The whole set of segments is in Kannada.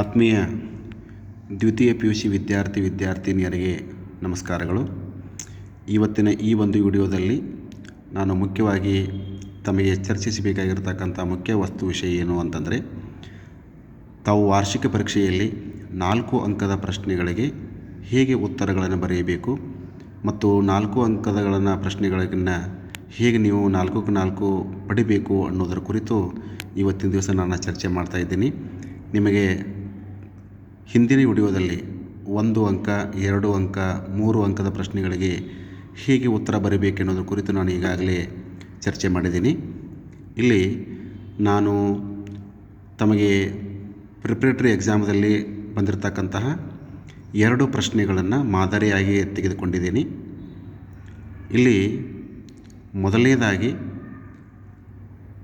ಆತ್ಮೀಯ ದ್ವಿತೀಯ ಪಿ ಯು ಸಿ ವಿದ್ಯಾರ್ಥಿ ವಿದ್ಯಾರ್ಥಿನಿಯರಿಗೆ ನಮಸ್ಕಾರಗಳು. ಇವತ್ತಿನ ಈ ಒಂದು ವಿಡಿಯೋದಲ್ಲಿ ನಾನು ಮುಖ್ಯವಾಗಿ ತಮಗೆ ಚರ್ಚಿಸಬೇಕಾಗಿರ್ತಕ್ಕಂಥ ಮುಖ್ಯ ವಸ್ತು ವಿಷಯ ಏನು ಅಂತಂದರೆ, ತಾವು ವಾರ್ಷಿಕ ಪರೀಕ್ಷೆಯಲ್ಲಿ ನಾಲ್ಕು ಅಂಕದ ಪ್ರಶ್ನೆಗಳಿಗೆ ಹೇಗೆ ಉತ್ತರಗಳನ್ನು ಬರೆಯಬೇಕು ಮತ್ತು ನಾಲ್ಕು ಅಂಕದಗಳನ್ನು ಪ್ರಶ್ನೆಗಳನ್ನು ಹೇಗೆ ನೀವು ನಾಲ್ಕಕ್ಕೆ ನಾಲ್ಕು ಪಡಿಬೇಕು ಅನ್ನೋದರ ಕುರಿತು ಇವತ್ತಿನ ದಿವಸ ನಾನು ಚರ್ಚೆ ಮಾಡ್ತಾ ಇದ್ದೀನಿ. ನಿಮಗೆ ಹಿಂದಿನ ವಿಡಿಯೋದಲ್ಲಿ ಒಂದು ಅಂಕ, ಎರಡು ಅಂಕ, ಮೂರು ಅಂಕದ ಪ್ರಶ್ನೆಗಳಿಗೆ ಹೇಗೆ ಉತ್ತರ ಬರೀಬೇಕೆನ್ನೋದ್ರ ಕುರಿತು ನಾನು ಈಗಾಗಲೇ ಚರ್ಚೆ ಮಾಡಿದ್ದೀನಿ. ಇಲ್ಲಿ ನಾನು ತಮಗೆ ಪ್ರಿಪ್ರೇಟರಿ ಎಕ್ಸಾಮ್ದಲ್ಲಿ ಬಂದಿರತಕ್ಕಂತಹ ಎರಡು ಪ್ರಶ್ನೆಗಳನ್ನು ಮಾದರಿಯಾಗಿ ತೆಗೆದುಕೊಂಡಿದ್ದೀನಿ. ಇಲ್ಲಿ ಮೊದಲನೇದಾಗಿ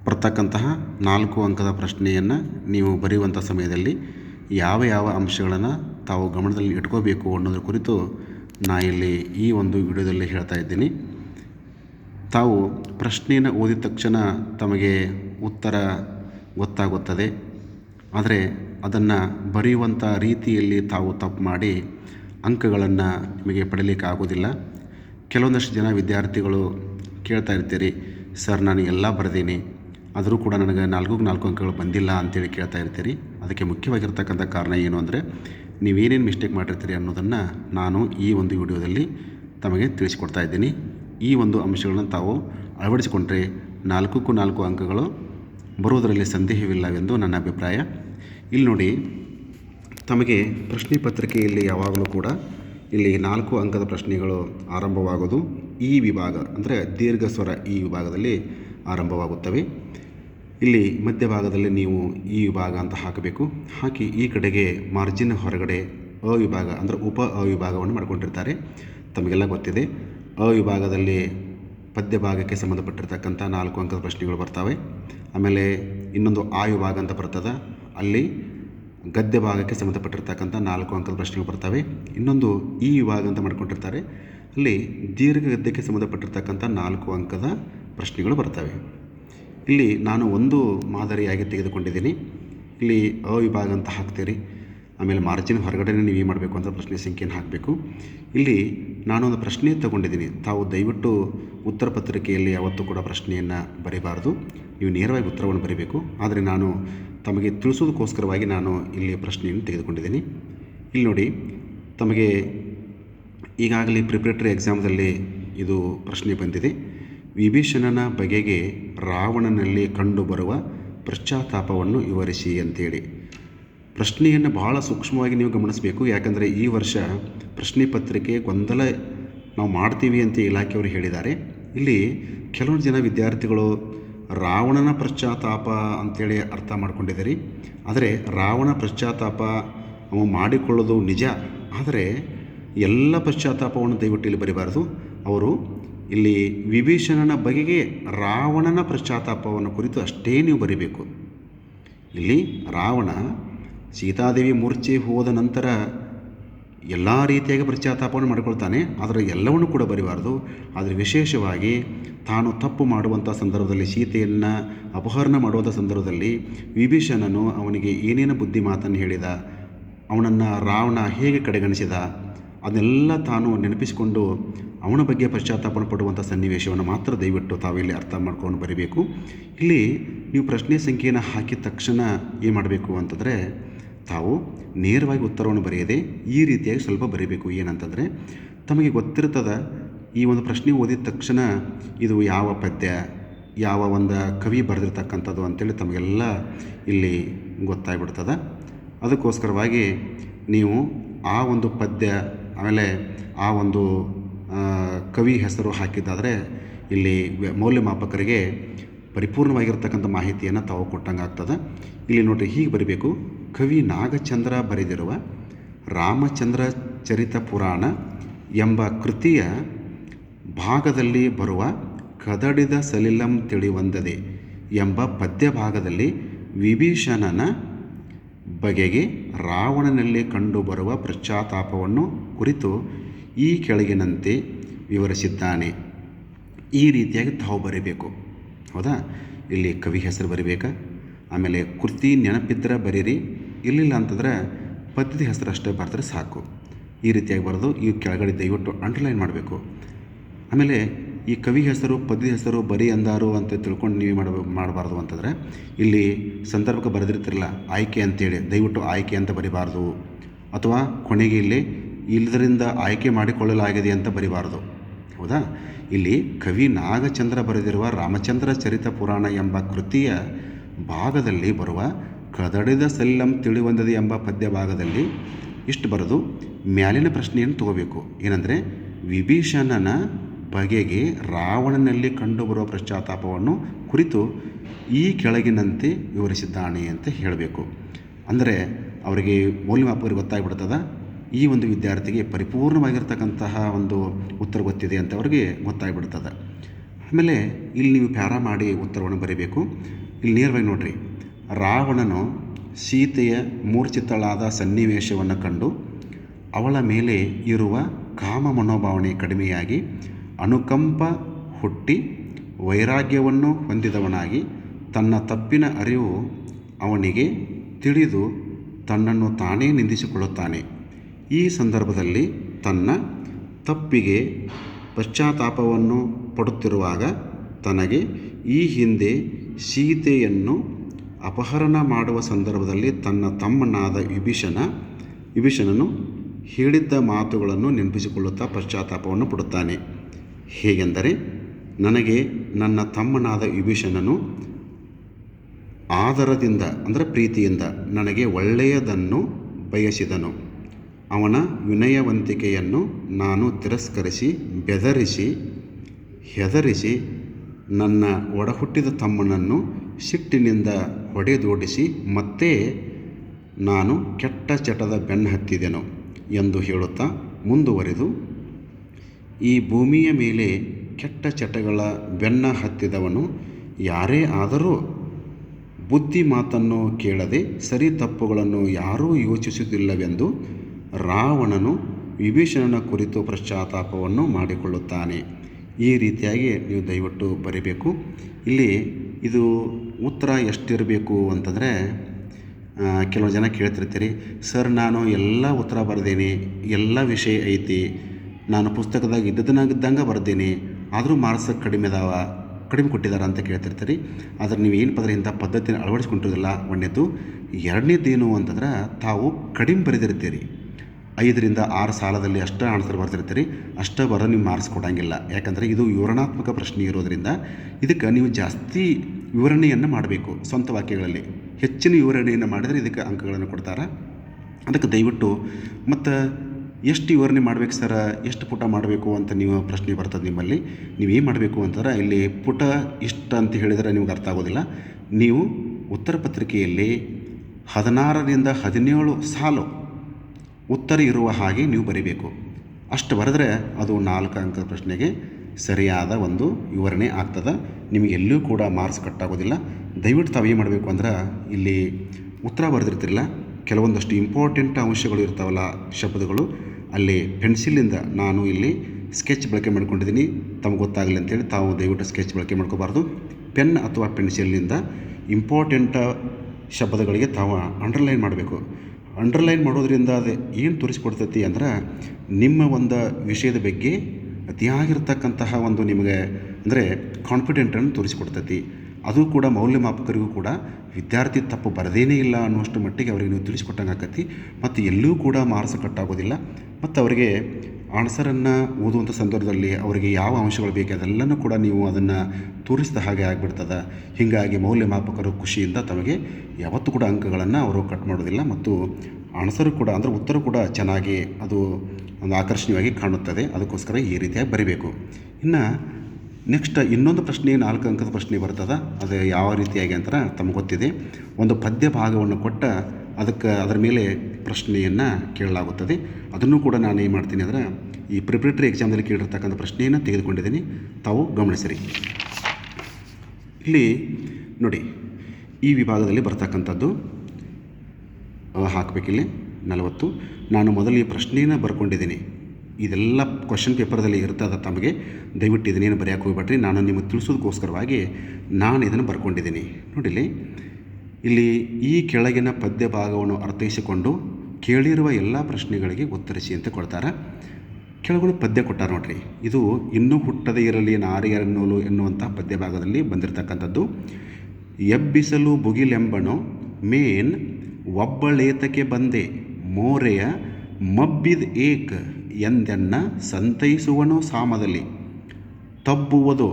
ಬರ್ತಕ್ಕಂತಹ ನಾಲ್ಕು ಅಂಕದ ಪ್ರಶ್ನೆಯನ್ನು ನೀವು ಬರೆಯುವಂಥ ಸಮಯದಲ್ಲಿ ಯಾವ ಯಾವ ಅಂಶಗಳನ್ನು ತಾವು ಗಮನದಲ್ಲಿ ಇಟ್ಕೋಬೇಕು ಅನ್ನೋದ್ರ ಕುರಿತು ನಾ ಇಲ್ಲಿ ಈ ಒಂದು ವಿಡಿಯೋದಲ್ಲಿ ಹೇಳ್ತಾ ಇದ್ದೀನಿ. ತಾವು ಪ್ರಶ್ನೆಯನ್ನು ಓದಿದ ತಕ್ಷಣ ತಮಗೆ ಉತ್ತರ ಗೊತ್ತಾಗುತ್ತದೆ. ಆದರೆ ಅದನ್ನು ಬರೆಯುವಂಥ ರೀತಿಯಲ್ಲಿ ತಾವು ತಪ್ಪು ಮಾಡಿ ಅಂಕಗಳನ್ನು ನಿಮಗೆ ಪಡೀಲಿಕ್ಕೆ ಆಗೋದಿಲ್ಲ ಕೆಲವೊಂದಷ್ಟು ಜನ ವಿದ್ಯಾರ್ಥಿಗಳು ಕೇಳ್ತಾ ಇರ್ತೀರಿ, ಸರ್, ನಾನು ಎಲ್ಲ ಬರೆದೀನಿ. ಆದರೂ ಕೂಡ ನನಗೆ ನಾಲ್ಕು ನಾಲ್ಕು ಅಂಕಗಳು ಬಂದಿಲ್ಲ ಅಂತೇಳಿ ಕೇಳ್ತಾ ಇರ್ತೀರಿ. ಅದಕ್ಕೆ ಮುಖ್ಯವಾಗಿರ್ತಕ್ಕಂಥ ಕಾರಣ ಏನು ಅಂದರೆ, ನೀವೇನೇನು ಮಿಸ್ಟೇಕ್ ಮಾಡಿರ್ತೀರಿ ಅನ್ನೋದನ್ನು ನಾನು ಈ ಒಂದು ವಿಡಿಯೋದಲ್ಲಿ ತಮಗೆ ತಿಳಿಸ್ಕೊಡ್ತಾ ಇದ್ದೀನಿ. ಈ ಒಂದು ಅಂಶಗಳನ್ನು ತಾವು ಅಳವಡಿಸಿಕೊಂಡ್ರೆ ನಾಲ್ಕಕ್ಕೂ ನಾಲ್ಕು ಅಂಕಗಳು ಬರುವುದರಲ್ಲಿ ಸಂದೇಹವಿಲ್ಲವೆಂದು ನನ್ನ ಅಭಿಪ್ರಾಯ. ಇಲ್ಲಿ ನೋಡಿ, ತಮಗೆ ಪ್ರಶ್ನೆ ಪತ್ರಿಕೆಯಲ್ಲಿ ಯಾವಾಗಲೂ ಕೂಡ ಇಲ್ಲಿ ನಾಲ್ಕು ಅಂಕದ ಪ್ರಶ್ನೆಗಳು ಆರಂಭವಾಗೋದು ಈ ವಿಭಾಗ, ಅಂದರೆ ದೀರ್ಘ ಸ್ವರ ಈ ವಿಭಾಗದಲ್ಲಿ ಆರಂಭವಾಗುತ್ತವೆ. ಇಲ್ಲಿ ಮಧ್ಯಭಾಗದಲ್ಲಿ ನೀವು ಈ ವಿಭಾಗ ಅಂತ ಹಾಕಬೇಕು. ಹಾಕಿ ಈ ಕಡೆಗೆ ಮಾರ್ಜಿನ್ ಹೊರಗಡೆ ಅ ವಿಭಾಗ ಅಂದರೆ ಉಪ ಅ ವಿಭಾಗವನ್ನು ಮಾಡಿಕೊಂಡಿರ್ತಾರೆ. ತಮಗೆಲ್ಲ ಗೊತ್ತಿದೆ. ಅ ವಿಭಾಗದಲ್ಲಿ ಪದ್ಯ ಭಾಗಕ್ಕೆ ಸಂಬಂಧಪಟ್ಟಿರ್ತಕ್ಕಂಥ ನಾಲ್ಕು ಅಂಕದ ಪ್ರಶ್ನೆಗಳು ಬರ್ತವೆ. ಆಮೇಲೆ ಇನ್ನೊಂದು ಆ ವಿಭಾಗ ಅಂತ ಬರ್ತದೆ. ಅಲ್ಲಿ ಗದ್ಯ ಭಾಗಕ್ಕೆ ಸಂಬಂಧಪಟ್ಟಿರ್ತಕ್ಕಂಥ ನಾಲ್ಕು ಅಂಕದ ಪ್ರಶ್ನೆಗಳು ಬರ್ತವೆ. ಇನ್ನೊಂದು ಈ ವಿಭಾಗ ಅಂತ ಮಾಡ್ಕೊಂಡಿರ್ತಾರೆ. ಅಲ್ಲಿ ದೀರ್ಘ ಗದ್ಯಕ್ಕೆ ಸಂಬಂಧಪಟ್ಟಿರ್ತಕ್ಕಂಥ ನಾಲ್ಕು ಅಂಕದ ಪ್ರಶ್ನೆಗಳು ಬರ್ತವೆ. ಇಲ್ಲಿ ನಾನು ಒಂದು ಮಾದರಿಯಾಗಿ ತೆಗೆದುಕೊಂಡಿದ್ದೀನಿ. ಇಲ್ಲಿ ಅವಿಭಾಗ ಅಂತ ಹಾಕ್ತೀರಿ. ಆಮೇಲೆ ಮಾರ್ಜಿನ್ ಹೊರಗಡೆ ನೀವು ಏನು ಮಾಡಬೇಕು ಅಂತ ಪ್ರಶ್ನೆ ಸಂಖ್ಯೆಯನ್ನು ಹಾಕಬೇಕು. ಇಲ್ಲಿ ನಾನೊಂದು ಪ್ರಶ್ನೆ ತಗೊಂಡಿದ್ದೀನಿ. ತಾವು ದಯವಿಟ್ಟು ಉತ್ತರ ಪತ್ರಿಕೆಯಲ್ಲಿ ಯಾವತ್ತೂ ಕೂಡ ಪ್ರಶ್ನೆಯನ್ನು ಬರೀಬಾರ್ದು. ನೀವು ನೇರವಾಗಿ ಉತ್ತರವನ್ನು ಬರೀಬೇಕು. ಆದರೆ ನಾನು ತಮಗೆ ತಿಳಿಸೋದಕ್ಕೋಸ್ಕರವಾಗಿ ನಾನು ಇಲ್ಲಿ ಪ್ರಶ್ನೆಯನ್ನು ತೆಗೆದುಕೊಂಡಿದ್ದೀನಿ. ಇಲ್ಲಿ ನೋಡಿ, ತಮಗೆ ಈಗಾಗಲೇ ಪ್ರಿಪ್ರೇಟರಿ ಎಕ್ಸಾಮ್ದಲ್ಲಿ ಇದು ಪ್ರಶ್ನೆ ಬಂದಿದೆ. ವಿಭೀಷಣನ ಬಗೆಗೆ ರಾವಣನಲ್ಲಿ ಕಂಡುಬರುವ ಪಶ್ಚಾತ್ತಾಪವನ್ನು ವಿವರಿಸಿ ಅಂತೇಳಿ. ಪ್ರಶ್ನೆಯನ್ನು ಬಹಳ ಸೂಕ್ಷ್ಮವಾಗಿ ನೀವು ಗಮನಿಸಬೇಕು. ಯಾಕಂದರೆ ಈ ವರ್ಷ ಪ್ರಶ್ನೆ ಪತ್ರಿಕೆ ಗೊಂದಲ ನಾವು ಮಾಡ್ತೀವಿ ಅಂತ ಇಲಾಖೆಯವರು ಹೇಳಿದ್ದಾರೆ. ಇಲ್ಲಿ ಕೆಲವೊಂದು ಜನ ವಿದ್ಯಾರ್ಥಿಗಳು ರಾವಣನ ಪಶ್ಚಾತ್ತಾಪ ಅಂಥೇಳಿ ಅರ್ಥ ಮಾಡ್ಕೊಂಡಿದ್ದೀರಿ. ಆದರೆ ರಾವಣ ಪಶ್ಚಾತ್ತಾಪ ಅವ ಮಾಡಿಕೊಳ್ಳೋದು ನಿಜ. ಆದರೆ ಎಲ್ಲ ಪಶ್ಚಾತ್ತಾಪವನ್ನು ದಯವಿಟ್ಟು ಇಲ್ಲಿ ಬರೀಬಾರ್ದು. ಅವರು ಇಲ್ಲಿ ವಿಭೀಷಣನ ಬಗೆಗೆ ರಾವಣನ ಪಶ್ಚಾತ್ತಾಪವನ್ನು ಕುರಿತು ಅಷ್ಟೇ ನೀವು ಬರೀಬೇಕು. ಇಲ್ಲಿ ರಾವಣ ಸೀತಾದೇವಿ ಮೂರ್ಛೆ ಹೋದ ನಂತರ ಎಲ್ಲ ರೀತಿಯಾಗಿ ಪಶ್ಚಾತ್ತಾಪವನ್ನು ಮಾಡಿಕೊಳ್ತಾನೆ, ಆದರೆ ಎಲ್ಲವನ್ನು ಕೂಡ ಬರೀಬಾರ್ದು. ಆದರೆ ವಿಶೇಷವಾಗಿ ತಾನು ತಪ್ಪು ಮಾಡುವಂಥ ಸಂದರ್ಭದಲ್ಲಿ, ಸೀತೆಯನ್ನು ಅಪಹರಣ ಮಾಡುವಂಥ ಸಂದರ್ಭದಲ್ಲಿ ವಿಭೀಷಣನು ಅವನಿಗೆ ಏನೇನು ಬುದ್ಧಿ ಮಾತನ್ನು ಹೇಳಿದ, ಅವನನ್ನು ರಾವಣ ಹೇಗೆ ಕಡೆಗಣಿಸಿದ ಅದನ್ನೆಲ್ಲ ತಾನು ನೆನಪಿಸಿಕೊಂಡು ಅವನ ಬಗ್ಗೆ ಪಶ್ಚಾತ್ತಾಪನ ಪಡುವಂಥ ಸನ್ನಿವೇಶವನ್ನು ಮಾತ್ರ ದಯವಿಟ್ಟು ತಾವಿಲ್ಲಿ ಅರ್ಥ ಮಾಡ್ಕೊಂಡು ಬರೀಬೇಕು. ಇಲ್ಲಿ ನೀವು ಪ್ರಶ್ನೆ ಸಂಖ್ಯೆಯನ್ನು ಹಾಕಿದ ತಕ್ಷಣ ಏನು ಮಾಡಬೇಕು ಅಂತಂದರೆ, ತಾವು ನೇರವಾಗಿ ಉತ್ತರವನ್ನು ಬರೆಯದೆ ಈ ರೀತಿಯಾಗಿ ಸ್ವಲ್ಪ ಬರೀಬೇಕು. ಏನಂತಂದರೆ, ತಮಗೆ ಗೊತ್ತಿರ್ತದ ಈ ಒಂದು ಪ್ರಶ್ನೆ ಓದಿದ ತಕ್ಷಣ ಇದು ಯಾವ ಪದ್ಯ, ಯಾವ ಒಂದು ಕವಿ ಬರೆದಿರ್ತಕ್ಕಂಥದ್ದು ಅಂತೇಳಿ ತಮಗೆಲ್ಲ ಇಲ್ಲಿ ಗೊತ್ತಾಗ್ಬಿಡ್ತದೆ. ಅದಕ್ಕೋಸ್ಕರವಾಗಿ ನೀವು ಆ ಒಂದು ಪದ್ಯ ಆಮೇಲೆ ಆ ಒಂದು ಕವಿ ಹೆಸರು ಹಾಕಿದ್ದಾದರೆ ಇಲ್ಲಿ ಮೌಲ್ಯಮಾಪಕರಿಗೆ ಪರಿಪೂರ್ಣವಾಗಿರ್ತಕ್ಕಂಥ ಮಾಹಿತಿಯನ್ನು ತಾವು ಕೊಟ್ಟಂಗೆ ಇಲ್ಲಿ ನೋಡಿರಿ ಹೀಗೆ ಬರೀಬೇಕು. ಕವಿ ನಾಗಚಂದ್ರ ಬರೆದಿರುವ ರಾಮಚಂದ್ರ ಚರಿತ ಪುರಾಣ ಎಂಬ ಕೃತಿಯ ಭಾಗದಲ್ಲಿ ಬರುವ ಕದಡಿದ ಸಲಿಲಂ ತಿಳಿವಂದದೆ ಎಂಬ ಪದ್ಯ ಭಾಗದಲ್ಲಿ ವಿಭೀಷಣನ ಬಗೆಗೆ ರಾವಣನಲ್ಲಿ ಕಂಡುಬರುವ ಪಶ್ಚಾತ್ತಾಪವನ್ನು ಕುರಿತು ಈ ಕೆಳಗಿನಂತೆ ವಿವರಿಸಿದ್ದಾನೆ. ಈ ರೀತಿಯಾಗಿ ತಾವು ಬರೀಬೇಕು. ಹೌದಾ? ಇಲ್ಲಿ ಕವಿ ಹೆಸರು ಬರಿಬೇಕಾ? ಆಮೇಲೆ ಕೃತಿ ನೆನಪಿದ್ರೆ ಬರೀರಿ ಇರಲಿಲ್ಲ ಅಂತಂದ್ರೆ ಪದ್ಧತಿ ಹೆಸರು ಅಷ್ಟೇ ಬರೆದ್ರೆ ಸಾಕು. ಈ ರೀತಿಯಾಗಿ ಬರೆದು ಈ ಕೆಳಗಡೆ ದಯವಿಟ್ಟು ಅಂಡರ್ಲೈನ್ ಮಾಡಬೇಕು. ಆಮೇಲೆ ಈ ಕವಿ ಹೆಸರು, ಪದ್ಯ ಹೆಸರು ಬರೀ ಅಂದಾರು ಅಂತ ತಿಳ್ಕೊಂಡು ನೀವು ಮಾಡ ಮಾಡಬಾರ್ದು ಅಂತಂದರೆ, ಇಲ್ಲಿ ಸಂದರ್ಭಕ್ಕೆ ಬರೆದಿರ್ತಿರಲ್ಲ, ಆಯ್ಕೆ ಅಂತೇಳಿ, ದಯವಿಟ್ಟು ಆಯ್ಕೆ ಅಂತ ಬರಿಬಾರ್ದು. ಅಥವಾ ಕೊನೆಗೆ ಇಲ್ಲಿ ಇಲ್ಲದರಿಂದ ಆಯ್ಕೆ ಮಾಡಿಕೊಳ್ಳಲಾಗಿದೆ ಅಂತ ಬರಿಬಾರ್ದು. ಹೌದಾ? ಇಲ್ಲಿ ಕವಿ ನಾಗಚಂದ್ರ ಬರೆದಿರುವ ರಾಮಚಂದ್ರ ಚರಿತ ಪುರಾಣ ಎಂಬ ಕೃತಿಯ ಭಾಗದಲ್ಲಿ ಬರುವ ಕದಡಿದ ಸೆಲ್ಲಂ ತಿಳಿವಂದದೆ ಎಂಬ ಪದ್ಯ ಭಾಗದಲ್ಲಿ ಇಷ್ಟು ಬರೆದು ಮ್ಯಾಲಿನ ಪ್ರಶ್ನೆಯನ್ನು ತಗೋಬೇಕು. ಏನಂದರೆ, ವಿಭೀಷಣನ ಬಗೆಗೆ ರಾವಣನಲ್ಲಿ ಕಂಡುಬರುವ ಪಶ್ಚಾತ್ತಾಪವನ್ನು ಕುರಿತು ಈ ಕೆಳಗಿನಂತೆ ವಿವರಿಸಿದ್ದಾನೆ ಅಂತ ಹೇಳಬೇಕು. ಅಂದರೆ ಅವರಿಗೆ ಮೌಲ್ಯಮಾಪಕರಿಗೆ ಗೊತ್ತಾಗ್ಬಿಡ್ತದ? ಈ ಒಂದು ವಿದ್ಯಾರ್ಥಿಗೆ ಪರಿಪೂರ್ಣವಾಗಿರ್ತಕ್ಕಂತಹ ಒಂದು ಉತ್ತರ ಗೊತ್ತಿದೆ ಅಂತ ಅವ್ರಿಗೆ ಗೊತ್ತಾಗ್ಬಿಡ್ತದೆ. ಆಮೇಲೆ ಇಲ್ಲಿ ನೀವು ಪ್ಯಾರ ಮಾಡಿ ಉತ್ತರವನ್ನು ಬರೀಬೇಕು. ಇಲ್ಲಿ ನೇರವಾಗಿ ನೋಡ್ರಿ. ರಾವಣನು ಸೀತೆಯ ಮೂರ್ಛಿತಳಾದ ಸನ್ನಿವೇಶವನ್ನು ಕಂಡು ಅವಳ ಮೇಲೆ ಇರುವ ಕಾಮ ಮನೋಭಾವನೆ ಕಡಿಮೆಯಾಗಿ ಅನುಕಂಪ ಹುಟ್ಟಿ ವೈರಾಗ್ಯವನ್ನು ಹೊಂದಿದವನಾಗಿ ತನ್ನ ತಪ್ಪಿನ ಅರಿವು ಅವನಿಗೆ ತಿಳಿದು ತನ್ನನ್ನು ತಾನೇ ನಿಂದಿಸಿಕೊಳ್ಳುತ್ತಾನೆ. ಈ ಸಂದರ್ಭದಲ್ಲಿ ತನ್ನ ತಪ್ಪಿಗೆ ಪಶ್ಚಾತ್ತಾಪವನ್ನು ಪಡುತ್ತಿರುವಾಗ ತನಗೆ ಈ ಹಿಂದೆ ಸೀತೆಯನ್ನು ಅಪಹರಣ ಮಾಡುವ ಸಂದರ್ಭದಲ್ಲಿ ತನ್ನ ತಮ್ಮನಾದ ವಿಭೀಷಣ, ವಿಭೀಷಣನು ಹೇಳಿದ್ದ ಮಾತುಗಳನ್ನು ನೆನಪಿಸಿಕೊಳ್ಳುತ್ತಾ ಪಶ್ಚಾತ್ತಾಪವನ್ನು ಪಡುತ್ತಾನೆ. ಹೇಗೆಂದರೆ, ನನಗೆ ನನ್ನ ತಮ್ಮನಾದ ವಿಭೀಷಣನು ಆದರದಿಂದ, ಅಂದರೆ ಪ್ರೀತಿಯಿಂದ ನನಗೆ ಒಳ್ಳೆಯದನ್ನು ಬಯಸಿದನು. ಅವನ ವಿನಯವಂತಿಕೆಯನ್ನು ನಾನು ತಿರಸ್ಕರಿಸಿ, ಬೆದರಿಸಿ, ಹೆದರಿಸಿ, ನನ್ನ ಒಡಹುಟ್ಟಿದ ತಮ್ಮನನ್ನು ಸಿಟ್ಟಿನಿಂದ ಹೊಡೆದೋಡಿಸಿ, ಮತ್ತೆ ನಾನು ಕೆಟ್ಟ ಚಟದ ಬೆನ್ನು ಹತ್ತಿದೆನು ಎಂದು ಹೇಳುತ್ತಾ ಮುಂದುವರೆದು ಈ ಭೂಮಿಯ ಮೇಲೆ ಕೆಟ್ಟ ಚಟಗಳ ಬೆನ್ನ ಹತ್ತಿದವನು ಯಾರೇ ಆದರೂ ಬುದ್ಧಿ ಮಾತನ್ನು ಕೇಳದೆ ಸರಿ ತಪ್ಪುಗಳನ್ನು ಯಾರೂ ಯೋಚಿಸುವುದಿಲ್ಲವೆಂದು ರಾವಣನು ವಿಭೀಷಣನ ಕುರಿತು ಪಶ್ಚಾತ್ತಾಪವನ್ನು ಮಾಡಿಕೊಳ್ಳುತ್ತಾನೆ. ಈ ರೀತಿಯಾಗಿ ನೀವು ದಯವಿಟ್ಟು ಬರಿಬೇಕು. ಇಲ್ಲಿ ಇದು ಉತ್ತರ ಎಷ್ಟಿರಬೇಕು ಅಂತಂದರೆ ಕೆಲವು ಜನ ಕೇಳ್ತಿರ್ತೀರಿ, ಸರ್, ನಾನು ಎಲ್ಲ ಉತ್ತರ ಬರೆದೇನೆ, ಎಲ್ಲ ವಿಷಯ ಐತಿ ನಾನು ಪುಸ್ತಕದಾಗ ಇದ್ದದನಾಗಿದ್ದಂಗೆ ಬರ್ದೇನೆ ಆದರೂ ಮಾರ್ಕ್ಸ್ ಕಡಿಮೆ ಅದಾವ, ಕಡಿಮೆ ಕೊಟ್ಟಿದ್ದಾರೆ ಅಂತ ಕೇಳ್ತಿರ್ತೀರಿ. ಆದರೆ ನೀವು ಏನು ಪದರ ಇಂಥ ಪದ್ಧತಿನ ಅಳವಡಿಸ್ಕೊಂಡಿರೋದಿಲ್ಲ ಒಂದನೇದು ಎರಡನೇದೇನು ಅಂತಂದ್ರೆ ತಾವು ಕಡಿಮೆ ಬರೆದಿರ್ತೀರಿ. ಐದರಿಂದ ಆರು ಸಾಲದಲ್ಲಿ ಅಷ್ಟೇ ಆನ್ಸರ್ ಬರ್ತಿರ್ತೀರಿ. ಅಷ್ಟೇ ಬರೋ ನೀವು ಮಾರ್ಕ್ಸ್ ಕೊಡೋಂಗಿಲ್ಲ. ಯಾಕಂದರೆ ಇದು ವಿವರಣಾತ್ಮಕ ಪ್ರಶ್ನೆ ಇರೋದರಿಂದ ಇದಕ್ಕೆ ನೀವು ಜಾಸ್ತಿ ವಿವರಣೆಯನ್ನು ಮಾಡಬೇಕು ಸ್ವಂತ ವಾಕ್ಯಗಳಲ್ಲಿ. ಹೆಚ್ಚಿನ ವಿವರಣೆಯನ್ನು ಮಾಡಿದರೆ ಇದಕ್ಕೆ ಅಂಕಗಳನ್ನು ಕೊಡ್ತಾರೆ. ಅದಕ್ಕೆ ದಯವಿಟ್ಟು ಮತ್ತು ಎಷ್ಟು ವಿವರಣೆ ಮಾಡ್ಬೇಕು ಸರ್? ಎಷ್ಟು ಪುಟ ಮಾಡಬೇಕು ಅಂತ ನೀವು ಪ್ರಶ್ನೆ ಬರ್ತದೆ ನಿಮ್ಮಲ್ಲಿ. ನೀವು ಏನು ಮಾಡಬೇಕು ಅಂತಂದ್ರೆ ಇಲ್ಲಿ ಪುಟ ಇಷ್ಟು ಅಂತ ಹೇಳಿದರೆ ನಿಮ್ಗೆ ಅರ್ಥ ಆಗೋದಿಲ್ಲ. ನೀವು ಉತ್ತರ ಪತ್ರಿಕೆಯಲ್ಲಿ ಹದಿನಾರರಿಂದ ಹದಿನೇಳು ಸಾಲು ಉತ್ತರ ಇರುವ ಹಾಗೆ ನೀವು ಬರೀಬೇಕು. ಅಷ್ಟು ಬರೆದ್ರೆ ಅದು ನಾಲ್ಕು ಅಂಕದ ಪ್ರಶ್ನೆಗೆ ಸರಿಯಾದ ಒಂದು ವಿವರಣೆ ಆಗ್ತದೆ. ನಿಮಗೆ ಎಲ್ಲೂ ಕೂಡ ಮಾರ್ಕ್ಸ್ ಕಟ್ಟಾಗೋದಿಲ್ಲ ದಯವಿಟ್ಟು ತಾವು ಏನು ಮಾಡಬೇಕು ಅಂದ್ರೆ ಇಲ್ಲಿ ಉತ್ತರ ಬರೆದಿರ್ತಿರಲ್ಲ ಕೆಲವೊಂದಷ್ಟು ಇಂಪಾರ್ಟೆಂಟ್ ಅಂಶಗಳು ಇರ್ತಾವಲ್ಲ ಶಬ್ದಗಳು, ಅಲ್ಲಿ ಪೆನ್ಸಿಲಿಂದ ನಾನು ಇಲ್ಲಿ ಸ್ಕೆಚ್ ಬಳಕೆ ಮಾಡ್ಕೊಂಡಿದ್ದೀನಿ. ತಮಗೆ ಗೊತ್ತಾಗಲಿ ಅಂತೇಳಿ ತಾವು ದಯವಿಟ್ಟು ಸ್ಕೆಚ್ ಬಳಕೆ ಮಾಡ್ಕೋಬಾರ್ದು. ಪೆನ್ ಅಥವಾ ಪೆನ್ಸಿಲ್ನಿಂದ ಇಂಪಾರ್ಟೆಂಟ್ ಶಬ್ದಗಳಿಗೆ ತಾವು ಅಂಡರ್ಲೈನ್ ಮಾಡಬೇಕು. ಅಂಡರ್ಲೈನ್ ಮಾಡೋದ್ರಿಂದ ಅದು ಏನು ತೋರಿಸ್ಕೊಡ್ತೈತಿ ಅಂದ್ರೆ ನಿಮ್ಮ ಒಂದು ವಿಷಯದ ಬಗ್ಗೆ ಅತಿಯಾಗಿರ್ತಕ್ಕಂತಹ ಒಂದು ನಿಮಗೆ ಅಂದರೆ ಕಾನ್ಫಿಡೆಂಟನ್ನು ತೋರಿಸ್ಕೊಡ್ತೈತಿ. ಅದು ಕೂಡ ಮೌಲ್ಯಮಾಪಕರಿಗೂ ಕೂಡ ವಿದ್ಯಾರ್ಥಿ ತಪ್ಪು ಬರದೇನೇ ಇಲ್ಲ ಅನ್ನುವಷ್ಟು ಮಟ್ಟಿಗೆ ಅವರಿಗೆ ನೀವು ತಿಳಿಸ್ಕೊಟ್ಟಂಗೆ ಆಕತಿ. ಮತ್ತು ಎಲ್ಲೂ ಕೂಡ ಮಾರ್ಕ್ಸ್ ಕಟ್ಟಾಗೋದಿಲ್ಲ. ಮತ್ತು ಅವರಿಗೆ ಆನ್ಸರನ್ನು ಓದುವಂಥ ಸಂದರ್ಭದಲ್ಲಿ ಅವರಿಗೆ ಯಾವ ಅಂಶಗಳು ಬೇಕು ಅದೆಲ್ಲನೂ ಕೂಡ ನೀವು ಅದನ್ನು ತೋರಿಸಿದ ಹಾಗೆ ಆಗಿಬಿಡ್ತದೆ. ಹೀಗಾಗಿ ಮೌಲ್ಯಮಾಪಕರು ಖುಷಿಯಿಂದ ತಮಗೆ ಯಾವತ್ತೂ ಕೂಡ ಅಂಕಗಳನ್ನು ಅವರು ಕಟ್ ಮಾಡೋದಿಲ್ಲ ಮತ್ತು ಆನ್ಸರು ಕೂಡ ಅಂದರೆ ಉತ್ತರ ಕೂಡ ಚೆನ್ನಾಗಿ ಅದು ಒಂದು ಆಕರ್ಷಣೀಯವಾಗಿ ಕಾಣುತ್ತದೆ. ಅದಕ್ಕೋಸ್ಕರ ಈ ರೀತಿಯಾಗಿ ಬರೀಬೇಕು. ಇನ್ನು ನೆಕ್ಸ್ಟ್ ಇನ್ನೊಂದು ಪ್ರಶ್ನೆ, ನಾಲ್ಕು ಅಂಕದ ಪ್ರಶ್ನೆ ಬರ್ತದೆ. ಅದು ಯಾವ ರೀತಿಯಾಗಿ ಅಂತ ತಮಗೆ ಗೊತ್ತಿದೆ. ಒಂದು ಪದ್ಯ ಭಾಗವನ್ನು ಕೊಟ್ಟ ಅದಕ್ಕೆ, ಅದರ ಮೇಲೆ ಪ್ರಶ್ನೆಯನ್ನು ಕೇಳಲಾಗುತ್ತದೆ. ಅದನ್ನು ಕೂಡ ನಾನು ಏನು ಮಾಡ್ತೀನಿ ಅಂದರೆ, ಈ ಪ್ರಿಪ್ರೇಟರಿ ಎಕ್ಸಾಮ್ದಲ್ಲಿ ಕೇಳಿರ್ತಕ್ಕಂಥ ಪ್ರಶ್ನೆಯನ್ನು ತೆಗೆದುಕೊಂಡಿದ್ದೀನಿ. ತಾವು ಗಮನಿಸಿರಿ. ಇಲ್ಲಿ ನೋಡಿ, ಈ ವಿಭಾಗದಲ್ಲಿ ಬರ್ತಕ್ಕಂಥದ್ದು, ಹಾಕಬೇಕಿಲ್ಲಿ ನಲವತ್ತು. ನಾನು ಮೊದಲು ಈ ಪ್ರಶ್ನೆಯನ್ನು ಬರ್ಕೊಂಡಿದ್ದೀನಿ. ಇದೆಲ್ಲ ಕ್ವಶನ್ ಪೇಪರ್ದಲ್ಲಿ ಇರ್ತದೆ ತಮಗೆ. ದಯವಿಟ್ಟು ಇದನ್ನೇನು ಬರೆಯೋಕೆ ಹೋಗ್ಬೇಡ್ರಿ. ನಾನು ನಿಮಗೆ ತಿಳಿಸೋದಕ್ಕೋಸ್ಕರವಾಗಿ ನಾನು ಇದನ್ನು ಬರ್ಕೊಂಡಿದ್ದೀನಿ. ನೋಡಿಲಿ ಇಲ್ಲಿ ಈ ಕೆಳಗಿನ ಪದ್ಯ ಭಾಗವನ್ನು ಅರ್ಥೈಸಿಕೊಂಡು ಕೇಳಿರುವ ಎಲ್ಲ ಪ್ರಶ್ನೆಗಳಿಗೆ ಉತ್ತರಿಸಿ ಅಂತ ಕೊಡ್ತಾರೆ. ಕೆಳಗಡೆ ಪದ್ಯ ಕೊಟ್ಟಾರೆ ನೋಡ್ರಿ. ಇದು ಇನ್ನೂ ಹುಟ್ಟದೇ ಇರಲಿ ನಾರಿಯರನ್ನೋಲು ಎನ್ನುವಂಥ ಪದ್ಯ ಭಾಗದಲ್ಲಿ ಬಂದಿರತಕ್ಕಂಥದ್ದು. ಎಬ್ಬಿಸಲು ಬುಗಿಲೆಂಬನು ಮೇನ್ ಒಬ್ಬಳೇತಕ್ಕೆ ಬಂದೆ ಮೋರೆಯ ಮಬ್ಬಿದ್ ಏಕ್ ಎಂದೆನ್ನ ಸಂತೈಸುವನು ಸಾಮದಲ್ಲಿ. ತಬ್ಬುವುದು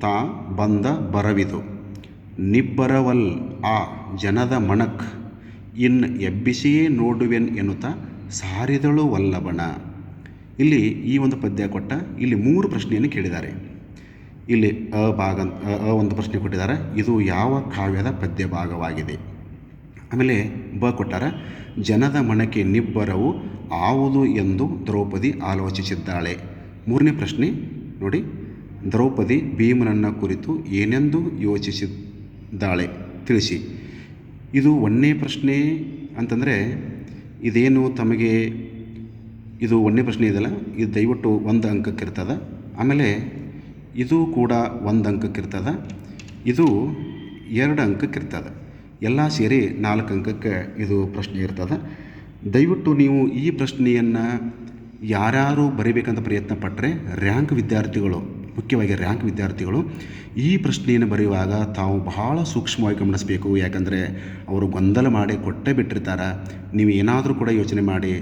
ತಾ ಬಂದ ಬರವಿದು. ನಿಬ್ಬರವಲ್ ಆ ಜನದ ಮಣಕ್ ಇನ್ ಎಬ್ಬಿಸಿಯೇ ನೋಡುವೆನ್ ಎನ್ನುತ್ತಾ ಸಾರಿದಳು ವಲ್ಲಭನ. ಇಲ್ಲಿ ಈ ಒಂದು ಪದ್ಯ ಕೊಟ್ಟ ಇಲ್ಲಿ ಮೂರು ಪ್ರಶ್ನೆಯನ್ನು ಕೇಳಿದ್ದಾರೆ. ಇಲ್ಲಿ ಅ ಭಾಗ, ಅ ಒಂದು ಪ್ರಶ್ನೆ ಕೊಟ್ಟಿದ್ದಾರೆ. ಇದು ಯಾವ ಕಾವ್ಯದ ಪದ್ಯ ಭಾಗವಾಗಿದೆ ಆಮೇಲೆ ಬ ಕೊಟ್ಟಾರ, ಜನದ ಮನಕ್ಕೆ ನಿಬ್ಬರವು ಆವುದು ಎಂದು ದ್ರೌಪದಿ ಆಲೋಚಿಸಿದ್ದಾಳೆ. ಮೂರನೇ ಪ್ರಶ್ನೆ, ನೋಡಿ, ದ್ರೌಪದಿ ಭೀಮನನ್ನ ಕುರಿತು ಏನೆಂದು ಯೋಚಿಸಿದ್ದಾಳೆ? ತಿಳಿಸಿ. ಇದು ಒಂದನೇ ಪ್ರಶ್ನೆ ಅಂತಂದರೆ, ಇದೇನು ತಮಗೆ, ಇದು ಒಂದನೇ ಪ್ರಶ್ನೆ ಇದೆಯಲ್ಲ ಇದು ದಯವಿಟ್ಟು ಒಂದು ಅಂಕಕ್ಕಿರ್ತದೆ. ಆಮೇಲೆ, ಇದು ಕೂಡ ಒಂದು ಅಂಕಕ್ಕಿರ್ತದೆ, ಇದು ಎರಡು ಅಂಕಕ್ಕಿರ್ತದೆ. ಎಲ್ಲ ಸೇರಿ ನಾಲ್ಕು ಅಂಕಕ್ಕೆ ಇದು ಪ್ರಶ್ನೆ ಇರ್ತದೆ. ದಯವಿಟ್ಟು ನೀವು ಈ ಪ್ರಶ್ನೆಯನ್ನು ಯಾರ್ಯಾರು ಬರೀಬೇಕಂತ ಪ್ರಯತ್ನ ಪಟ್ಟರೆ ರ್ಯಾಂಕ್ ವಿದ್ಯಾರ್ಥಿಗಳು, ಮುಖ್ಯವಾಗಿ ರ್ಯಾಂಕ್ ವಿದ್ಯಾರ್ಥಿಗಳು ಈ ಪ್ರಶ್ನೆಯನ್ನು ಬರೆಯುವಾಗ ತಾವು ಬಹಳ ಸೂಕ್ಷ್ಮವಾಗಿ ಗಮನಿಸಬೇಕು. ಯಾಕಂದರೆ ಅವರು ಗೊಂದಲ ಮಾಡಿ ಕೊಟ್ಟೇ ಬಿಟ್ಟಿರ್ತಾರೆ. ನೀವು ಏನಾದರೂ ಕೂಡ ಯೋಚನೆ ಮಾಡಿ,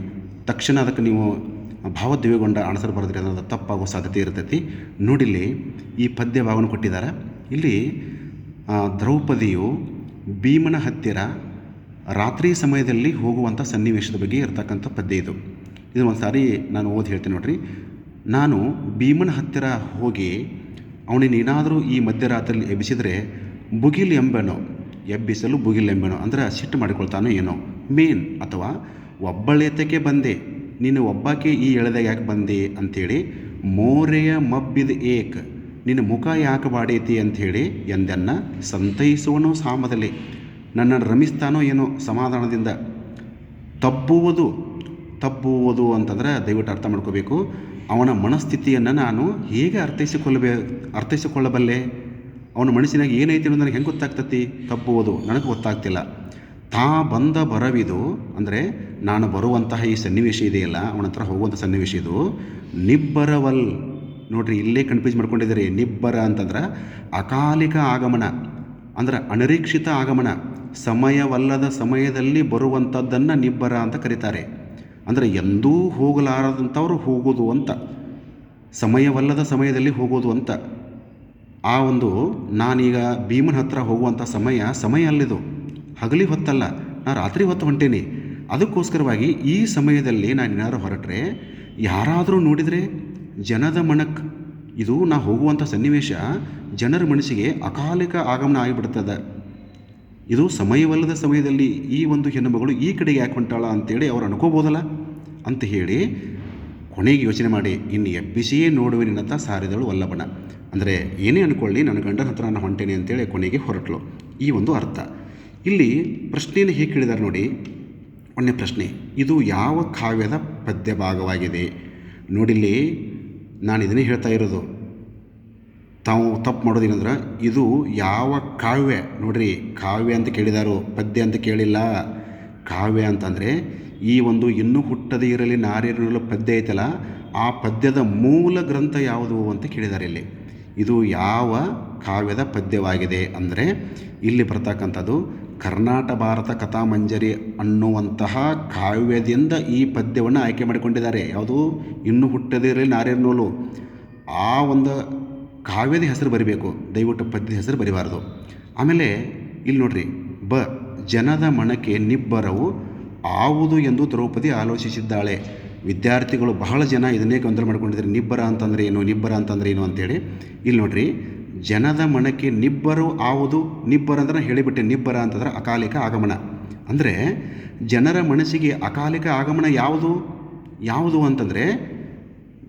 ತಕ್ಷಣ ಅದಕ್ಕೆ ನೀವು ಭಾವೋದ್ವೇಗೊಂಡ ಆನ್ಸರ್ ಬರೆದ್ರೆ ಅನ್ನೋದು ತಪ್ಪಾಗೋ ಸಾಧ್ಯತೆ ಇರ್ತೈತಿ. ನೋಡಿಲ್ಲಿ ಈ ಪದ್ಯ ಭಾವನೆ ಕೊಟ್ಟಿದ್ದಾರೆ ಇಲ್ಲಿ ದ್ರೌಪದಿಯು ಭೀಮನ ಹತ್ತಿರ ರಾತ್ರಿ ಸಮಯದಲ್ಲಿ ಹೋಗುವಂಥ ಸನ್ನಿವೇಶದ ಬಗ್ಗೆ ಇರತಕ್ಕಂಥ ಪದ್ಯ ಇದು. ಇದು ಒಂದು ಸಾರಿ ನಾನು ಓದಿ ಹೇಳ್ತೀನಿ ನೋಡ್ರಿ. ನಾನು ಭೀಮನ ಹತ್ತಿರ ಹೋಗಿ ಅವನೇನಾದರೂ ಈ ಮಧ್ಯರಾತ್ರಿಯಲ್ಲಿ ಎಬ್ಬಿಸಿದರೆ ಬುಗಿಲ್ ಎಂಬೆನೋ, ಎಬ್ಬಿಸಲು ಬುಗಿಲ್ ಎಂಬೆನೋ ಅಂದರೆ ಸಿಟ್ಟು ಮಾಡಿಕೊಳ್ತಾನೋ ಏನೋ, ಮೇನ್ ಅಥವಾ ಒಬ್ಬಳೇತಕ್ಕೆ ಬಂದೆ, ನೀನು ಒಬ್ಬಾಕೆ ಈ ಎಳೆದಾಗ ಯಾಕೆ ಬಂದೆ ಅಂಥೇಳಿ ಮೋರೆಯ ಮಬ್ಬಿದ ಏಕ್ ನಿನ್ನ ಮುಖ ಯಾಕೆ ಬಾಡೈತಿ ಅಂಥೇಳಿ ಎಂದೆನ್ನ, ಸಂತೈಸುವನು ಸಾಮದಲ್ಲಿ, ನನ್ನನ್ನು ರಮಿಸ್ತಾನೋ ಏನೋ ಸಮಾಧಾನದಿಂದ ತಬ್ಬುವುದು ತಬ್ಬುವುದು ಅಂತಂದರೆ ದಯವಿಟ್ಟು ಅರ್ಥ ಮಾಡ್ಕೋಬೇಕು. ಅವನ ಮನಸ್ಥಿತಿಯನ್ನು ನಾನು ಹೇಗೆ ಅರ್ಥೈಸಿಕೊಳ್ಳಬೇ, ಅರ್ಥೈಸಿಕೊಳ್ಳಬಲ್ಲೆ? ಅವನ ಮನಸ್ಸಿನಾಗ ಏನೈತಿ ಅನ್ನೋದು ನನಗೆ ಹೆಂಗೆ ಗೊತ್ತಾಗ್ತತಿ? ತಪ್ಪುವುದು ನನಗೆ ಗೊತ್ತಾಗ್ತಿಲ್ಲ. ತಾ ಬಂದ ಬರವಿದು, ಅಂದರೆ ನಾನು ಬರುವಂತಹ ಈ ಸನ್ನಿವೇಶ ಇದೆಯಲ್ಲ, ಅವನ ಹತ್ರ ಹೋಗುವಂಥ ಸನ್ನಿವೇಶ ಇದು, ನಿಬ್ಬರವಲ್. ನೋಡ್ರಿ ಇಲ್ಲೇ ಕನ್ಫ್ಯೂಸ್ ಮಾಡ್ಕೊಂಡಿದ್ದಾರೆ. ನಿಬ್ಬರ ಅಂತಂದ್ರೆ ಅಕಾಲಿಕ ಆಗಮನ, ಅಂದ್ರೆ ಅನಿರೀಕ್ಷಿತ ಆಗಮನ, ಸಮಯವಲ್ಲದ ಸಮಯದಲ್ಲಿ ಬರುವಂಥದ್ದನ್ನು ನಿಬ್ಬರ ಅಂತ ಕರೀತಾರೆ. ಅಂದರೆ ಎಂದೂ ಹೋಗಲಾರದಂಥವ್ರು ಹೋಗೋದು ಅಂತ, ಸಮಯವಲ್ಲದ ಸಮಯದಲ್ಲಿ ಹೋಗೋದು ಅಂತ. ಆ ಒಂದು ನಾನೀಗ ಭೀಮನ ಹತ್ರ ಹೋಗುವಂಥ ಸಮಯ ಸಮಯ ಅಲ್ಲಿದು. ಹಗಲಿ ಹೊತ್ತಲ್ಲ ನಾನು ರಾತ್ರಿ ಹೊತ್ತು ಹೊಂಟೇನಿ. ಅದಕ್ಕೋಸ್ಕರವಾಗಿ ಈ ಸಮಯದಲ್ಲಿ ನಾನು ಏನಾದ್ರು ಹೊರಟ್ರೆ, ಯಾರಾದರೂ ನೋಡಿದರೆ ಜನದ ಮಣಕ್. ಇದು ನಾ ಹೋಗುವಂಥ ಸನ್ನಿವೇಶ ಜನರ ಮನಸ್ಸಿಗೆ ಅಕಾಲಿಕ ಆಗಮನ ಆಗಿಬಿಡ್ತದೆ. ಇದು ಸಮಯವಲ್ಲದ ಸಮಯದಲ್ಲಿ ಈ ಒಂದು ಹೆಣ್ಣುಮಗಳು ಈ ಕಡೆಗೆ ಯಾಕೆ ಹೊಂಟಾಳ ಅಂತೇಳಿ ಅವ್ರು ಅನ್ಕೋಬೋದಲ್ಲ? ಅಂತ ಹೇಳಿ ಕೊನೆಗೆ ಯೋಚನೆ ಮಾಡಿ, ಇನ್ನು ಎಬ್ಬಿಸಿಯೇ ನೋಡುವೆ ನಿನ್ನತ್ತ ಸಾರಿದಳು ವಲ್ಲಭನ. ಅಂದರೆ ಏನೇ ಅಂದ್ಕೊಳ್ಳಿ ನನ್ನ ಗಂಡನ ಹತ್ರ ನಾನು ಹೊಂಟೇನೆ ಅಂತೇಳಿ ಕೊನೆಗೆ ಹೊರಟಳು ಈ ಒಂದು ಅರ್ಥ. ಇಲ್ಲಿ ಪ್ರಶ್ನೆಯನ್ನು ಹೇಗೆ ಕೇಳಿದ್ದಾರೆ ನೋಡಿ. ಒಂದನೇ ಪ್ರಶ್ನೆ, ಇದು ಯಾವ ಕಾವ್ಯದ ಪದ್ಯ ಭಾಗವಾಗಿದೆ? ನೋಡಿಲ್ಲಿ ನಾನು ಇದನ್ನೇ ಹೇಳ್ತಾ ಇರೋದು. ತಾವು ತಪ್ಪು ಮಾಡೋದೇನಂದ್ರೆ ಇದು ಯಾವ ಕಾವ್ಯ? ನೋಡ್ರಿ, ಕಾವ್ಯ ಅಂತ ಕೇಳಿದಾರೋ, ಪದ್ಯ ಅಂತ ಕೇಳಿಲ್ಲ. ಕಾವ್ಯ ಅಂತಂದರೆ, ಈ ಒಂದು ಇನ್ನೂ ಹುಟ್ಟದೇ ಇರಲಿ ನಾರಿರಲು ಪದ್ಯ ಐತಲ್ಲ, ಆ ಪದ್ಯದ ಮೂಲ ಗ್ರಂಥ ಯಾವುದು ಅಂತ ಕೇಳಿದ್ದಾರೆ ಇಲ್ಲಿ. ಇದು ಯಾವ ಕಾವ್ಯದ ಪದ್ಯವಾಗಿದೆ ಅಂದರೆ, ಇಲ್ಲಿ ಬರ್ತಕ್ಕಂಥದ್ದು ಕರ್ನಾಟ ಭಾರತ ಕಥಾಮಂಜರಿ ಅನ್ನುವಂತಹ ಕಾವ್ಯದಿಂದ ಈ ಪದ್ಯವನ್ನು ಆಯ್ಕೆ ಮಾಡಿಕೊಂಡಿದ್ದಾರೆ. ಯಾವುದು? ಇನ್ನೂ ಹುಟ್ಟದಿರಲಿ ನಾರೇ ನೂಲು. ಆ ಒಂದು ಕಾವ್ಯದ ಹೆಸರು ಬರಿಬೇಕು. ದಯವಿಟ್ಟು ಪದ್ಯದ ಹೆಸರು ಬರಿಬಾರ್ದು. ಆಮೇಲೆ ಇಲ್ಲಿ ನೋಡ್ರಿ. ಬ. ಜನದ ಮಣಕ್ಕೆ ನಿಬ್ಬರವು ಆವುದು ಎಂದು ದ್ರೌಪದಿ ಆಲೋಚಿಸಿದ್ದಾಳೆ. ವಿದ್ಯಾರ್ಥಿಗಳು ಬಹಳ ಜನ ಇದನ್ನೇ ಗೊಂದಲ ಮಾಡ್ಕೊಂಡಿದ್ದಾರೆ. ನಿಬ್ಬರ ಅಂತಂದ್ರೆ ಏನು? ನಿಬ್ಬರ ಅಂತಂದ್ರೆ ಏನು ಅಂತೇಳಿ. ಇಲ್ಲಿ ನೋಡ್ರಿ. ಜನದ ಮನಕ್ಕೆ ನಿಬ್ಬರು ಆವುದು, ನಿಬ್ಬರ ಅಂದ್ರೆ ಹೇಳಿಬಿಟ್ಟೆ, ನಿಬ್ಬರ ಅಂತಂದ್ರೆ ಅಕಾಲಿಕ ಆಗಮನ. ಅಂದರೆ ಜನರ ಮನಸ್ಸಿಗೆ ಅಕಾಲಿಕ ಆಗಮನ ಯಾವುದು? ಯಾವುದು ಅಂತಂದರೆ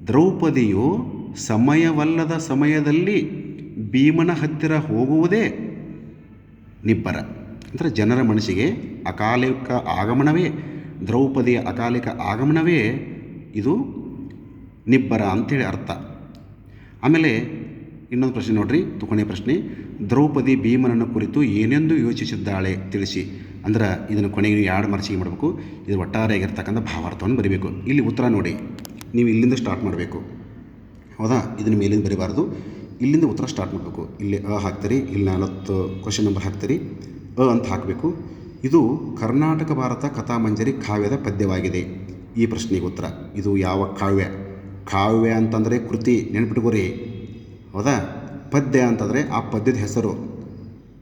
ದ್ರೌಪದಿಯು ಸಮಯವಲ್ಲದ ಸಮಯದಲ್ಲಿ ಭೀಮನ ಹತ್ತಿರ ಹೋಗುವುದೇ ನಿಬ್ಬರ. ಅಂದರೆ ಜನರ ಮನಸ್ಸಿಗೆ ಅಕಾಲಿಕ ಆಗಮನವೇ, ದ್ರೌಪದಿಯ ಅಕಾಲಿಕ ಆಗಮನವೇ ಇದು ನಿಬ್ಬರ ಅಂಥೇಳಿ ಅರ್ಥ. ಆಮೇಲೆ ಇನ್ನೊಂದು ಪ್ರಶ್ನೆ ನೋಡ್ರಿ ಕೊನೆಯ ಪ್ರಶ್ನೆ. ದ್ರೌಪದಿ ಭೀಮನನ್ನು ಕುರಿತು ಏನೆಂದು ಯೋಚಿಸಿದ್ದಾಳೆ ತಿಳಿಸಿ. ಅಂದ್ರೆ ಇದನ್ನು ಕೊನೆಗೆ ಎರಡು ಮರ್ಚಿಗೆ ಮಾಡಬೇಕು. ಇದು ಒಟ್ಟಾರೆಯಾಗಿರ್ತಕ್ಕಂಥ ಭಾವಾರ್ಥವನ್ನು ಬರೀಬೇಕು. ಇಲ್ಲಿ ಉತ್ತರ ನೋಡಿ. ನೀವು ಇಲ್ಲಿಂದ ಸ್ಟಾರ್ಟ್ ಮಾಡಬೇಕು. ಹೌದಾ? ಇದನ್ನ ಮೇಲಿಂದ ಬರೀಬಾರ್ದು. ಇಲ್ಲಿಂದ ಉತ್ತರ ಸ್ಟಾರ್ಟ್ ಮಾಡಬೇಕು. ಇಲ್ಲಿ ಅ ಹಾಕ್ತೀರಿ, ಇಲ್ಲಿ ನಲವತ್ತು ಕ್ವಶನ್ ನಂಬರ್ ಹಾಕ್ತೀರಿ. ಅ ಅಂತ ಹಾಕಬೇಕು. ಇದು ಕರ್ನಾಟಕ ಭಾರತ ಕಥಾಮಂಜರಿ ಕಾವ್ಯದ ಪದ್ಯವಾಗಿದೆ. ಈ ಪ್ರಶ್ನೆಗೆ ಉತ್ತರ. ಇದು ಯಾವ ಕಾವ್ಯ? ಕಾವ್ಯ ಅಂತಂದರೆ ಕೃತಿ ನೆನ್ಪಿಟ್ಕೋರಿ ಹೌದಾ? ಪದ್ಯ ಅಂತಂದರೆ ಆ ಪದ್ಯದ ಹೆಸರು.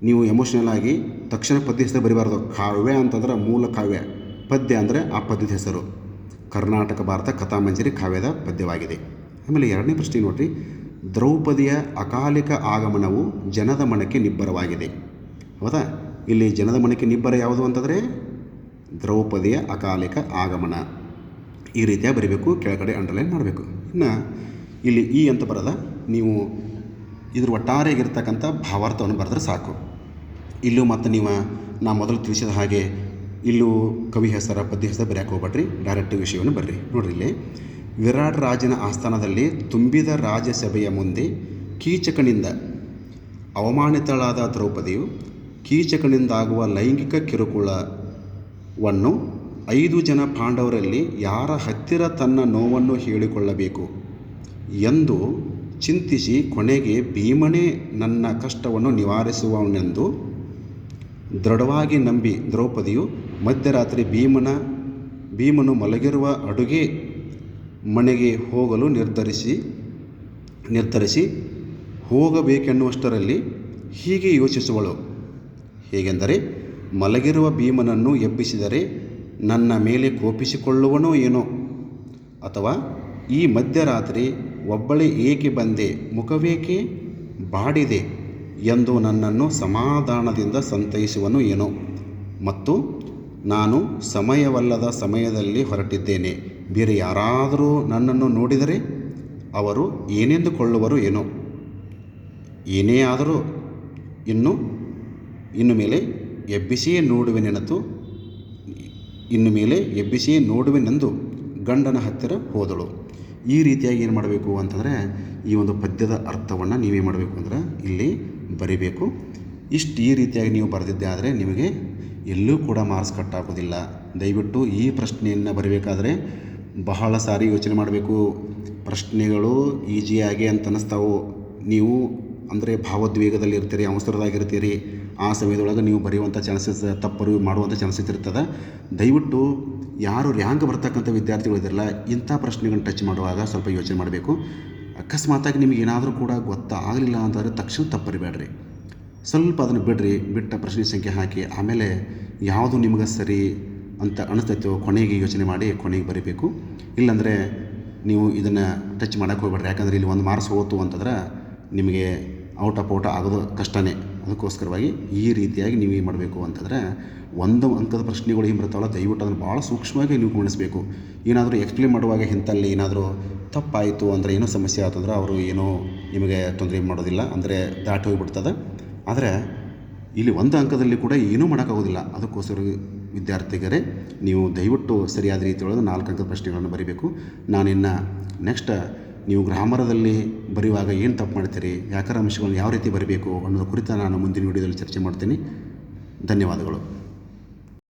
ನೀವು ಎಮೋಷ್ನಲ್ ಆಗಿ ತಕ್ಷಣ ಪದ್ಯ ಹೆಸರು ಬರಿಬಾರ್ದು. ಕಾವ್ಯ ಅಂತಂದ್ರೆ ಮೂಲ ಕಾವ್ಯ. ಪದ್ಯ ಅಂದರೆ ಆ ಪದ್ಯದ ಹೆಸರು. ಕರ್ನಾಟಕ, ಭಾರತ ಕಥಾಮಂಜರಿ ಕಾವ್ಯದ ಪದ್ಯವಾಗಿದೆ. ಆಮೇಲೆ ಎರಡನೇ ಪ್ರಶ್ನೆ ನೋಡಿರಿ. ದ್ರೌಪದಿಯ ಅಕಾಲಿಕ ಆಗಮನವು ಜನದ ಮನಕ್ಕೆ ನಿಬ್ಬರವಾಗಿದೆ. ಹೌದಾ? ಇಲ್ಲಿ ಜನದ ಮನಕ್ಕೆ ನಿಬ್ಬರ ಯಾವುದು ಅಂತಂದರೆ? ದ್ರೌಪದಿಯ ಅಕಾಲಿಕ ಆಗಮನ. ಈ ರೀತಿಯಾಗಿ ಬರೀಬೇಕು, ಕೆಳಗಡೆ ಅಂಡರ್ಲೈನ್ ಮಾಡಬೇಕು. ಇನ್ನು ಇಲ್ಲಿ ಈ ಅಂತ ಬರದ ನೀವು ಇದ್ರ ಒಟ್ಟಾರೆಯಾಗಿರ್ತಕ್ಕಂಥ ಭಾವಾರ್ಥವನ್ನು ಬರೆದ್ರೆ ಸಾಕು. ಇಲ್ಲೂ ಮತ್ತು ನೀವು ನಾ ಮೊದಲು ತಿಳಿಸಿದ ಹಾಗೆ ಇಲ್ಲೂ ಕವಿ ಹೆಸರ, ಪದ್ಯ ಹೆಸರು ಬರೆಯಕ್ಕೆ ಹೋಗ್ಬೇಡ್ರಿ. ಡೈರೆಕ್ಟ್ ವಿಷಯವನ್ನು ಬರ್ರಿ. ನೋಡ್ರಿ ಇಲ್ಲಿ. ವಿರಾಟ್ ರಾಜನ ಆಸ್ಥಾನದಲ್ಲಿ ತುಂಬಿದ ರಾಜಸಭೆಯ ಮುಂದೆ ಕೀಚಕನಿಂದ ಅವಮಾನಿತಳಾದ ದ್ರೌಪದಿಯು ಕೀಚಕನಿಂದಾಗುವ ಲೈಂಗಿಕ ಕಿರುಕುಳವನ್ನು ಐದು ಜನ ಪಾಂಡವರಲ್ಲಿ ಯಾರ ಹತ್ತಿರ ತನ್ನ ನೋವನ್ನು ಹೇಳಿಕೊಳ್ಳಬೇಕು ಎಂದು ಚಿಂತಿಸಿ ಕೊನೆಗೆ ಭೀಮನೇ ನನ್ನ ಕಷ್ಟವನ್ನು ನಿವಾರಿಸುವವನೆಂದು ದೃಢವಾಗಿ ನಂಬಿ ದ್ರೌಪದಿಯು ಮಧ್ಯರಾತ್ರಿ ಭೀಮನ, ಭೀಮನು ಮಲಗಿರುವ ಅಡುಗೆ ಮನೆಗೆ ಹೋಗಲು ನಿರ್ಧರಿಸಿ ನಿರ್ಧರಿಸಿ ಹೋಗಬೇಕೆನ್ನುವಷ್ಟರಲ್ಲಿ ಹೀಗೆ ಯೋಚಿಸುವಳು. ಹೇಗೆಂದರೆ, ಮಲಗಿರುವ ಭೀಮನನ್ನು ಎಬ್ಬಿಸಿದರೆ ನನ್ನ ಮೇಲೆ ಕೋಪಿಸಿಕೊಳ್ಳುವನೋ ಏನೋ, ಅಥವಾ ಈ ಮಧ್ಯರಾತ್ರಿ ಒಬ್ಬಳೇ ಏಕೆ ಬಂದೆ, ಮುಖವೇಕೆ ಬಾಡಿದೆ ಎಂದು ನನ್ನನ್ನು ಸಮಾಧಾನದಿಂದ ಸಂತೈಸುವನು ಏನೋ. ಮತ್ತು ನಾನು ಸಮಯವಲ್ಲದ ಸಮಯದಲ್ಲಿ ಹೊರಟಿದ್ದೇನೆ, ಬೇರೆ ಯಾರಾದರೂ ನನ್ನನ್ನು ನೋಡಿದರೆ ಅವರು ಏನೆಂದುಕೊಳ್ಳುವರು ಏನೋ. ಏನೇ ಆದರೂ ಇನ್ನು ಇನ್ನು ಮೇಲೆ ಎಬ್ಬಿಸಿಯೇ ನೋಡುವೆನೆನತು ಇನ್ನು ಮೇಲೆ ಎಬ್ಬಿಸಿಯೇ ನೋಡುವೆನೆಂದು ಗಂಡನ ಹತ್ತಿರ ಹೋದಳು. ಈ ರೀತಿಯಾಗಿ ಏನು ಮಾಡಬೇಕು ಅಂತಂದರೆ ಈ ಒಂದು ಪದ್ಯದ ಅರ್ಥವನ್ನು ನೀವೇ ಮಾಡಬೇಕು ಅಂದ್ರೆ ಇಲ್ಲಿ ಬರಿಬೇಕು. ಇಷ್ಟು ಈ ರೀತಿಯಾಗಿ ನೀವು ಬರೆದಿದ್ದೆ ಆದರೆ ನಿಮಗೆ ಎಲ್ಲೂ ಕೂಡ ಮಾರ್ಕ್ಸ್ ಕಟ್ ಆಗೋದಿಲ್ಲ. ದಯವಿಟ್ಟು ಈ ಪ್ರಶ್ನೆಯನ್ನು ಬರಬೇಕಾದ್ರೆ ಬಹಳ ಸಾರಿ ಯೋಚನೆ ಮಾಡಬೇಕು. ಪ್ರಶ್ನೆಗಳು ಈಜಿಯಾಗಿ ಅಂತ ಅನ್ನಿಸ್ತಾವು ನೀವು ಅಂದರೆ ಭಾವೋದ್ವೇಗದಲ್ಲಿ ಇರ್ತೀರಿ ಅವಸರದಾಗಿರ್ತೀರಿ ಆ ಸಮಯದೊಳಗೆ ನೀವು ಬರೆಯುವಂಥ ಚಾನ್ಸಸ್ ತಪ್ಪರು ಮಾಡುವಂಥ ಚಾನ್ಸಸ್ ಇರ್ತದೆ. ದಯವಿಟ್ಟು ಯಾರು ರ್ಯಾಂಕ್ ಬರ್ತಕ್ಕಂಥ ವಿದ್ಯಾರ್ಥಿಗಳು ಇದಿರಲ್ಲ ಇಂಥ ಪ್ರಶ್ನೆಗಳನ್ನ ಟಚ್ ಮಾಡುವಾಗ ಸ್ವಲ್ಪ ಯೋಚನೆ ಮಾಡಬೇಕು. ಅಕಸ್ಮಾತಾಗಿ ನಿಮಗೆ ಏನಾದರೂ ಕೂಡ ಗೊತ್ತಾಗಲಿಲ್ಲ ಅಂತಂದರೆ ತಕ್ಷಣ ತಪ್ಪರಿಬೇಡ್ರಿ ಸ್ವಲ್ಪ ಅದನ್ನು ಬಿಡ್ರಿ, ಬಿಟ್ಟ ಪ್ರಶ್ನೆ ಸಂಖ್ಯೆ ಹಾಕಿ, ಆಮೇಲೆ ಯಾವುದು ನಿಮಗೆ ಸರಿ ಅಂತ ಅನಿಸ್ತೈತೋ ಕೊನೆಗೆ ಯೋಚನೆ ಮಾಡಿ ಕೊನೆಗೆ ಬರೀಬೇಕು. ಇಲ್ಲಾಂದರೆ ನೀವು ಇದನ್ನು ಟಚ್ ಮಾಡೋಕ್ಕೆ ಹೋಗ್ಬೇಡ್ರಿ. ಯಾಕಂದರೆ ಇಲ್ಲಿ ಒಂದು ಮಾರ್ಕ್ಸ್ ಹೋತು ಅಂತಂದ್ರೆ ನಿಮಗೆ ಔಟ್ ಆಫ್ ಔಟ್ ಆಗೋದು ಕಷ್ಟನೇ. ಅದಕ್ಕೋಸ್ಕರವಾಗಿ ಈ ರೀತಿಯಾಗಿ ನೀವು ಏನು ಮಾಡಬೇಕು ಅಂತಂದರೆ ಒಂದು ಅಂಕದ ಪ್ರಶ್ನೆಗಳು ಏನು ಬರ್ತಾವಲ್ಲ ದಯವಿಟ್ಟು ಅದನ್ನು ಭಾಳ ಸೂಕ್ಷ್ಮವಾಗಿ ನೀವು ಗಮನಿಸಬೇಕು. ಏನಾದರೂ ಎಕ್ಸ್ಪ್ಲೇನ್ ಮಾಡುವಾಗ ಇಂಥಲ್ಲಿ ಏನಾದರೂ ತಪ್ಪಾಯಿತು ಅಂದರೆ ಏನೋ ಸಮಸ್ಯೆ ಆಯ್ತಂದ್ರೆ ಅವರು ಏನೋ ನಿಮಗೆ ತೊಂದರೆ ಮಾಡೋದಿಲ್ಲ ಅಂದರೆ ದಾಟಿ ಹೋಗಿಬಿಡ್ತದೆ. ಆದರೆ ಇಲ್ಲಿ ಒಂದು ಅಂಕದಲ್ಲಿ ಕೂಡ ಏನೂ ಮಾಡೋಕ್ಕಾಗೋದಿಲ್ಲ. ಅದಕ್ಕೋಸ್ಕರ ವಿದ್ಯಾರ್ಥಿಗರೇ ನೀವು ದಯವಿಟ್ಟು ಸರಿಯಾದ ರೀತಿಯೊಳಗೆ ನಾಲ್ಕು ಅಂಕದ ಪ್ರಶ್ನೆಗಳನ್ನು ಬರೀಬೇಕು. ನಾನಿನ್ನು ನೆಕ್ಸ್ಟ್ ನೀವು ಗ್ರಾಮರದಲ್ಲಿ ಬರೆಯುವಾಗ ಏನು ತಪ್ಪು ಮಾಡ್ತೀರಿ? ವ್ಯಾಕರಣ ಅಂಶಗಳನ್ನು ಯಾವ ರೀತಿ ಬರೀಬೇಕು ಅನ್ನೋದ ಕುರಿತು ನಾನು ಮುಂದಿನ ವಿಡಿಯೋದಲ್ಲಿ ಚರ್ಚೆ ಮಾಡ್ತೀನಿ. ಧನ್ಯವಾದಗಳು.